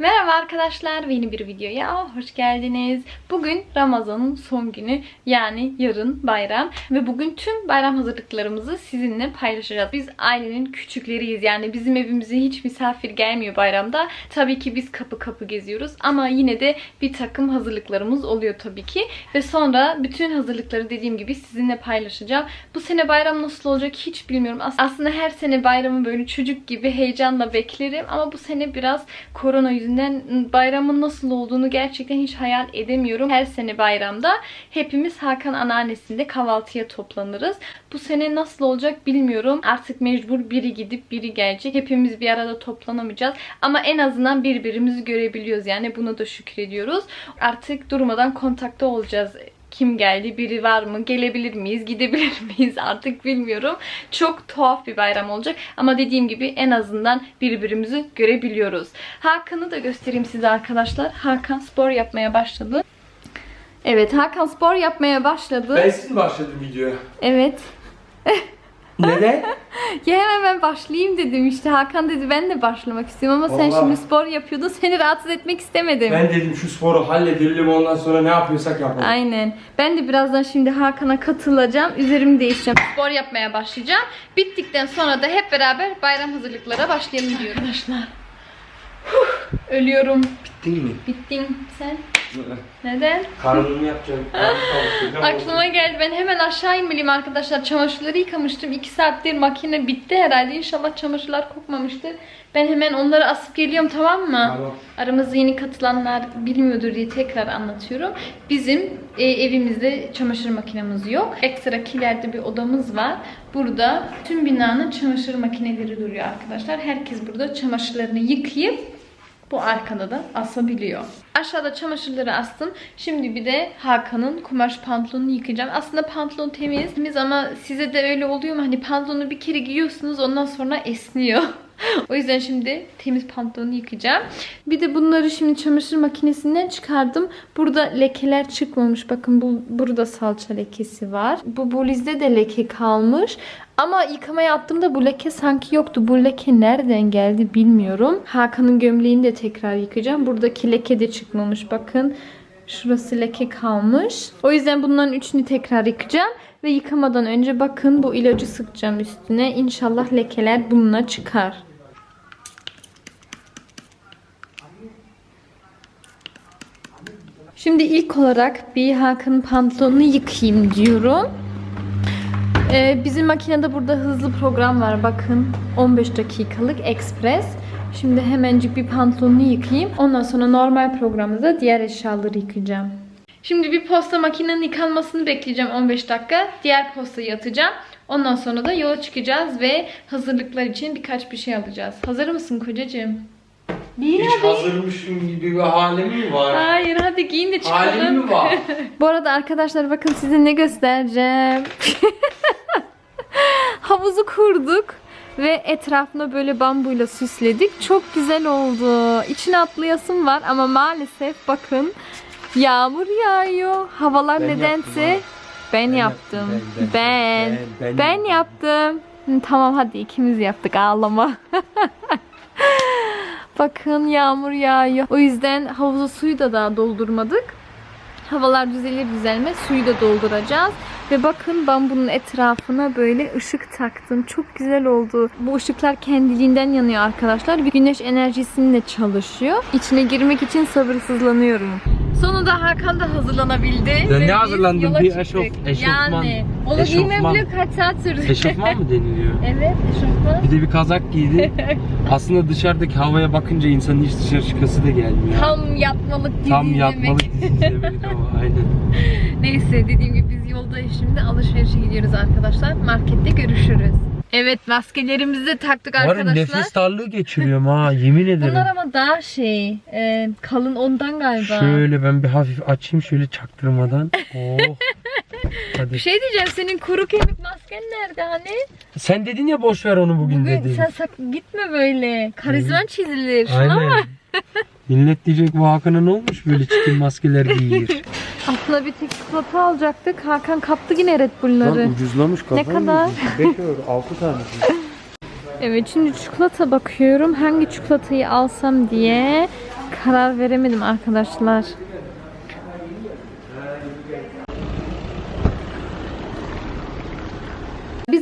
Merhaba arkadaşlar, yeni bir videoya hoş geldiniz. Bugün Ramazan'ın son günü yani yarın bayram ve bugün tüm bayram hazırlıklarımızı sizinle paylaşacağız. Biz ailenin küçükleriyiz yani bizim evimize hiç misafir gelmiyor bayramda. Tabii ki biz kapı kapı geziyoruz ama yine de bir takım hazırlıklarımız oluyor tabii ki. Ve sonra bütün hazırlıkları dediğim gibi sizinle paylaşacağım. Bu sene bayram nasıl olacak hiç bilmiyorum. As- Aslında her sene bayramı böyle çocuk gibi heyecanla beklerim ama bu sene biraz korona yüzünden bayramın nasıl olduğunu gerçekten hiç hayal edemiyorum. Her sene bayramda hepimiz Hakan anneannesinde kahvaltıya toplanırız. Bu sene nasıl olacak bilmiyorum. Artık mecbur biri gidip biri gelecek. Hepimiz bir arada toplanamayacağız. Ama en azından birbirimizi görebiliyoruz. Yani buna da şükrediyoruz. Artık durmadan kontakta olacağız kim geldi, biri var mı, gelebilir miyiz, gidebilir miyiz artık bilmiyorum. Çok tuhaf bir bayram olacak ama dediğim gibi en azından birbirimizi görebiliyoruz. Hakan'ı da göstereyim size arkadaşlar. Hakan spor yapmaya başladı. Evet Hakan spor yapmaya başladı. Ben siz mi başladım videoya? Evet. Neden? Ya hemen ben başlayayım dedim işte. Hakan dedi ben de başlamak istiyorum ama sen Vallahi. şimdi spor yapıyordun. Seni rahatsız etmek istemedim. ben dedim şu sporu halledelim ondan sonra ne yapıyorsak yapalım. Aynen. Ben de birazdan şimdi Hakan'a katılacağım. Üzerimi değiştireceğim. Spor yapmaya başlayacağım. Bittikten sonra da hep beraber bayram hazırlıklara başlayalım diyorum arkadaşlar. Huh, Ölüyorum. Bittin mi? Bittin sen. Neden? Karnını yapacağım. Aklıma geldi. Ben hemen aşağı inmeliyim arkadaşlar. Çamaşırları yıkamıştım. 2 saattir makine bitti herhalde. İnşallah çamaşırlar kokmamıştır. Ben hemen onları asıp geliyorum tamam mı? Tamam. Aramızda yeni katılanlar bilmiyordur diye tekrar anlatıyorum. Bizim e, evimizde çamaşır makinemiz yok. Ekstra kilerde bir odamız var. Burada tüm binanın çamaşır makineleri duruyor arkadaşlar. Herkes burada çamaşırlarını yıkayıp bu arkada da asabiliyor. Aşağıda çamaşırları astım. Şimdi bir de Hakan'ın kumaş pantolonunu yıkayacağım. Aslında pantolon temiz. Temiz ama size de öyle oluyor mu? Hani pantolonu bir kere giyiyorsunuz ondan sonra esniyor. o yüzden şimdi temiz pantolonu yıkayacağım. Bir de bunları şimdi çamaşır makinesinden çıkardım. Burada lekeler çıkmamış. Bakın bu burada salça lekesi var. Bu bolizde de leke kalmış. Ama yıkamaya attığımda bu leke sanki yoktu. Bu leke nereden geldi bilmiyorum. Hakan'ın gömleğini de tekrar yıkayacağım. Buradaki leke de çıkmamış. Bakın şurası leke kalmış. O yüzden bunların üçünü tekrar yıkayacağım. Ve yıkamadan önce bakın bu ilacı sıkacağım üstüne. İnşallah lekeler bununla çıkar. Şimdi ilk olarak bir Hakan'ın pantolonunu yıkayayım diyorum. Ee, bizim makinede burada hızlı program var. Bakın 15 dakikalık ekspres. Şimdi hemencik bir pantolonunu yıkayayım. Ondan sonra normal programda da diğer eşyaları yıkayacağım. Şimdi bir posta makinenin yıkanmasını bekleyeceğim 15 dakika. Diğer postayı atacağım. Ondan sonra da yola çıkacağız ve hazırlıklar için birkaç bir şey alacağız. Hazır mısın kocacığım? Giyin Hiç hadi. hazırmışım gibi bir halim mi var? Hayır hadi giyin de çıkalım. Halim mi var? Bu arada arkadaşlar bakın size ne göstereceğim. Havuzu kurduk ve etrafına böyle bambuyla süsledik. Çok güzel oldu. İçine atlayasım var ama maalesef bakın yağmur yağıyor. Havalar Ben nedense yaptım ben, Ben yaptım. yaptım, Ben ben, ben, ben, ben yaptım. Tamam hadi ikimiz yaptık ağlama. Bakın yağmur yağıyor. O yüzden havuza suyu da daha doldurmadık. Havalar düzelir düzelmez suyu da dolduracağız. Ve bakın bambunun etrafına böyle ışık taktım. Çok güzel oldu. Bu ışıklar kendiliğinden yanıyor arkadaşlar. Bir güneş enerjisiyle çalışıyor. İçine girmek için sabırsızlanıyorum. Sonunda Hakan da hazırlanabildi. Ya ne hazırlandın? Bir eşof- eşofman. Yani onu giymem bile kaç saat sürdü. Eşofman mı deniliyor? evet eşofman. Bir de bir kazak giydi. Aslında dışarıdaki havaya bakınca insanın hiç dışarı çıkası da gelmiyor. Tam yatmalık dizi Tam yatmalık dizi izlemelik ama aynen. Neyse dediğim gibi biz yoldayız şimdi alışverişe gidiyoruz arkadaşlar. Markette görüşürüz. Evet maskelerimizi de taktık Var arkadaşlar. nefes darlığı geçiriyorum ha yemin ederim. Bunlar ama daha şey e, kalın ondan galiba. Şöyle ben bir hafif açayım şöyle çaktırmadan. Oh. Hadi. Bir şey diyeceğim senin kuru kemik masken nerede hani? Sen dedin ya boş ver onu bugün, Bugün dedin. sen sakın gitme böyle. Karizman çizilir. Şuna Aynen. bak. Millet diyecek bu Hakan'a ne olmuş böyle çirkin maskeler giyiyor. Aslında bir tek çikolata alacaktık. Hakan kaptı yine Red Bull'ları. ucuzlamış Ne kadar? 5 euro 6 tanesi. Evet şimdi çikolata bakıyorum. Hangi çikolatayı alsam diye karar veremedim arkadaşlar.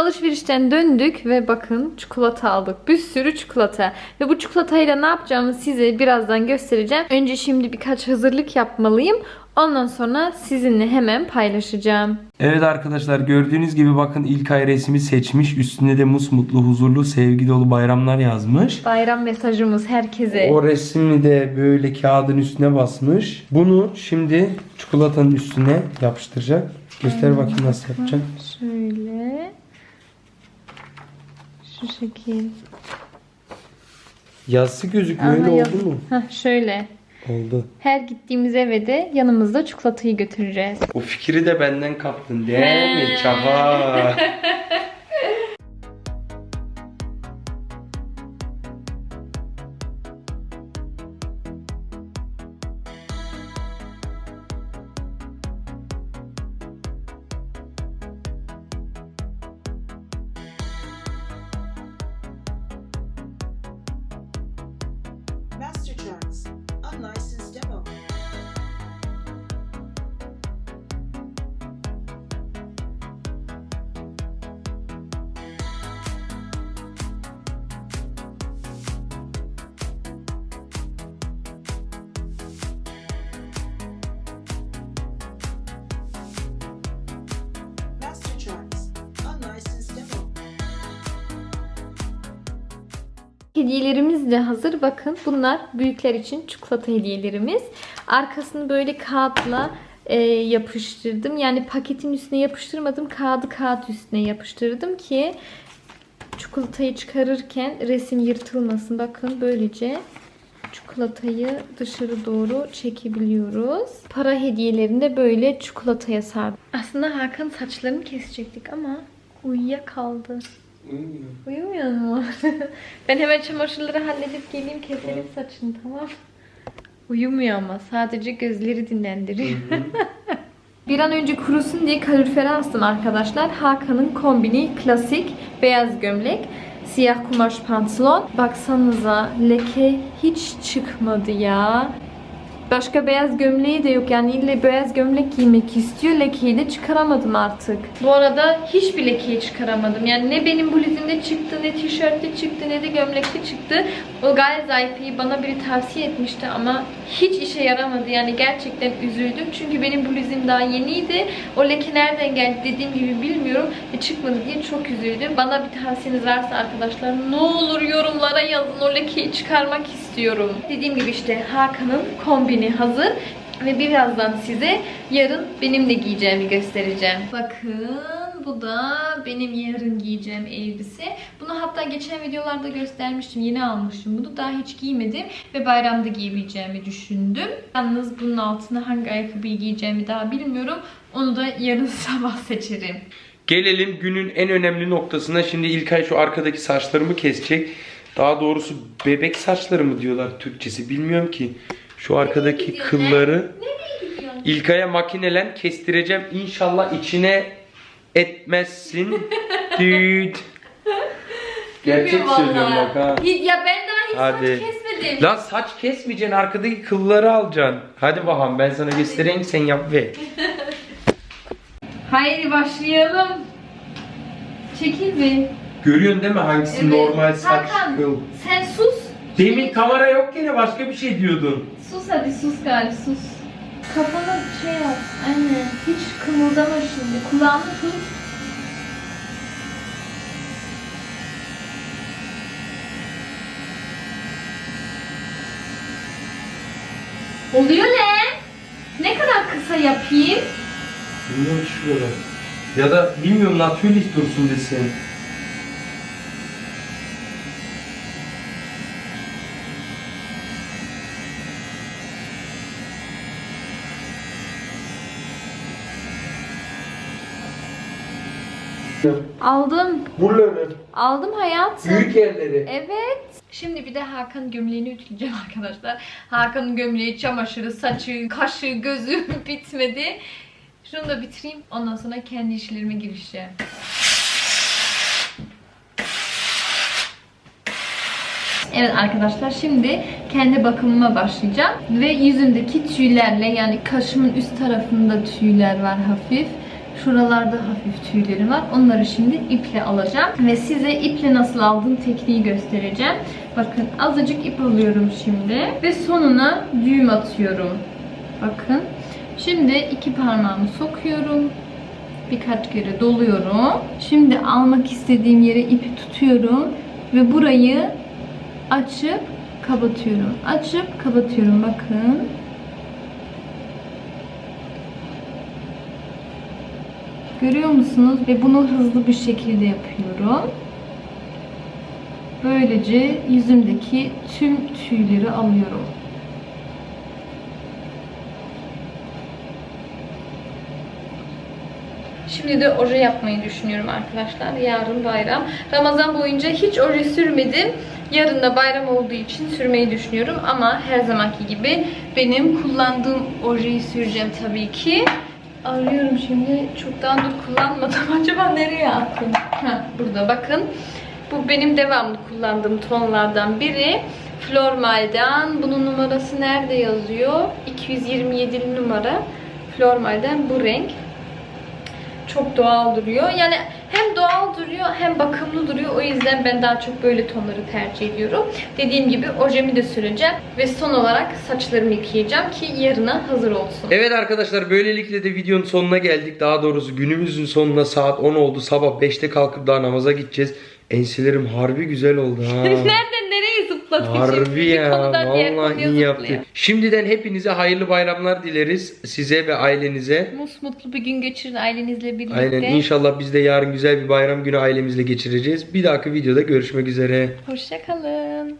Alışverişten döndük ve bakın çikolata aldık. Bir sürü çikolata. Ve bu çikolatayla ne yapacağımı size birazdan göstereceğim. Önce şimdi birkaç hazırlık yapmalıyım. Ondan sonra sizinle hemen paylaşacağım. Evet arkadaşlar gördüğünüz gibi bakın İlkay resmi seçmiş. Üstünde de musmutlu, huzurlu, sevgi dolu bayramlar yazmış. Bayram mesajımız herkese. O resmi de böyle kağıdın üstüne basmış. Bunu şimdi çikolatanın üstüne yapıştıracak. Göster bakayım nasıl yapacak. Şöyle. Şu şekil. Yazısı gözükmüyor öyle Aha, oldu yaz- mu? Heh, şöyle. Oldu. Her gittiğimiz eve de yanımızda çikolatayı götüreceğiz. O fikri de benden kaptın değil mi? Çaba. Hediyelerimiz de hazır. Bakın bunlar büyükler için çikolata hediyelerimiz. Arkasını böyle kağıtla e, yapıştırdım. Yani paketin üstüne yapıştırmadım. Kağıdı kağıt üstüne yapıştırdım ki çikolatayı çıkarırken resim yırtılmasın. Bakın böylece çikolatayı dışarı doğru çekebiliyoruz. Para hediyelerinde de böyle çikolataya sardım. Aslında Hakan saçlarını kesecektik ama uyuyakaldı. Uyumuyor mu? ben hemen çamaşırları halledip geleyim keselim saçını tamam. Uyumuyor ama sadece gözleri dinlendiriyor. Bir an önce kurusun diye kalorifere astım arkadaşlar. Hakan'ın kombini klasik beyaz gömlek, siyah kumaş pantolon. Baksanıza leke hiç çıkmadı ya. Başka beyaz gömleği de yok yani ille beyaz gömlek giymek istiyor. Lekeyi de çıkaramadım artık. Bu arada hiçbir lekeyi çıkaramadım. Yani ne benim bluzumda çıktı, ne tişörtte çıktı, ne de gömlekte çıktı. O gayet zayıfıyı bana biri tavsiye etmişti ama hiç işe yaramadı. Yani gerçekten üzüldüm. Çünkü benim bluzum daha yeniydi. O leke nereden geldi dediğim gibi bilmiyorum. Ve çıkmadı diye çok üzüldüm. Bana bir tavsiyeniz varsa arkadaşlar ne olur yorumlara yazın. O lekeyi çıkarmak istiyorum. Dediğim gibi işte Hakan'ın kombini hazır. Ve birazdan size yarın benim de giyeceğimi göstereceğim. Bakın bu da benim yarın giyeceğim elbise. Bunu hatta geçen videolarda göstermiştim. Yeni almıştım bunu. Daha hiç giymedim. Ve bayramda giyebileceğimi düşündüm. Yalnız bunun altına hangi ayakkabıyı giyeceğimi daha bilmiyorum. Onu da yarın sabah seçerim. Gelelim günün en önemli noktasına. Şimdi İlkay şu arkadaki saçlarımı kesecek. Daha doğrusu bebek saçları mı diyorlar Türkçesi bilmiyorum ki. Şu arkadaki kılları? İlkay'a makinelen kestireceğim. İnşallah içine etmezsin. Düt. Gerçek Bilmiyorum söylüyorum vallahi. bak ha. Ya ben daha hiç Hadi. saç kesmedim. Lan saç kesmeyeceksin arkadaki kılları alacaksın. Hadi bakalım ben sana göstereyim sen yap ve. Haydi başlayalım. Çekil bir. Görüyorsun değil mi hangisi Evet. normal saç Hakan, kıl? Sen sus. Demin kamera yok yine başka bir şey diyordun. Sus hadi sus gari sus. Kafana şey yap. Aynen. Hiç kımıldama şimdi. Kulağını tut. Oluyor lan. Ne kadar kısa yapayım? Bilmiyorum şurada. Ya da bilmiyorum natürlis dursun desin. Aldım. Buraları, Aldım hayatım. büyük yerleri. Evet. Şimdi bir de Hakan gömleğini ütüleyeceğim arkadaşlar. Hakan'ın gömleği, çamaşırı, saçı, kaşı, gözü bitmedi. Şunu da bitireyim. Ondan sonra kendi işlerime girişeceğim. Evet arkadaşlar şimdi kendi bakımıma başlayacağım. Ve yüzümdeki tüylerle yani kaşımın üst tarafında tüyler var hafif. Şuralarda hafif tüyleri var. Onları şimdi iple alacağım. Ve size iple nasıl aldığım tekniği göstereceğim. Bakın azıcık ip alıyorum şimdi. Ve sonuna düğüm atıyorum. Bakın. Şimdi iki parmağımı sokuyorum. Birkaç kere doluyorum. Şimdi almak istediğim yere ipi tutuyorum. Ve burayı açıp kapatıyorum. Açıp kapatıyorum. Bakın. Görüyor musunuz? Ve bunu hızlı bir şekilde yapıyorum. Böylece yüzümdeki tüm tüyleri alıyorum. Şimdi de oje yapmayı düşünüyorum arkadaşlar. Yarın bayram. Ramazan boyunca hiç oje sürmedim. Yarın da bayram olduğu için sürmeyi düşünüyorum. Ama her zamanki gibi benim kullandığım ojeyi süreceğim tabii ki. Arıyorum şimdi. Çoktandır kullanmadım. Acaba nereye attım? Burada bakın. Bu benim devamlı kullandığım tonlardan biri. Flormal'den. Bunun numarası nerede yazıyor? 227 numara. Flormal'den bu renk çok doğal duruyor. Yani hem doğal duruyor hem bakımlı duruyor. O yüzden ben daha çok böyle tonları tercih ediyorum. Dediğim gibi ojemi de süreceğim. Ve son olarak saçlarımı yıkayacağım ki yarına hazır olsun. Evet arkadaşlar böylelikle de videonun sonuna geldik. Daha doğrusu günümüzün sonuna saat 10 oldu. Sabah 5'te kalkıp daha namaza gideceğiz. Enselerim harbi güzel oldu ha. Nereden nereye zıpladı şimdi? Harbi Bir ya. konudan diğer Vallahi konuya iyi yaptı. Şimdiden hepinize hayırlı bayramlar dileriz. Size ve ailenize. Mutlu bir gün geçirin ailenizle birlikte. Aynen inşallah biz de yarın güzel bir bayram günü ailemizle geçireceğiz. Bir dahaki videoda görüşmek üzere. Hoşçakalın.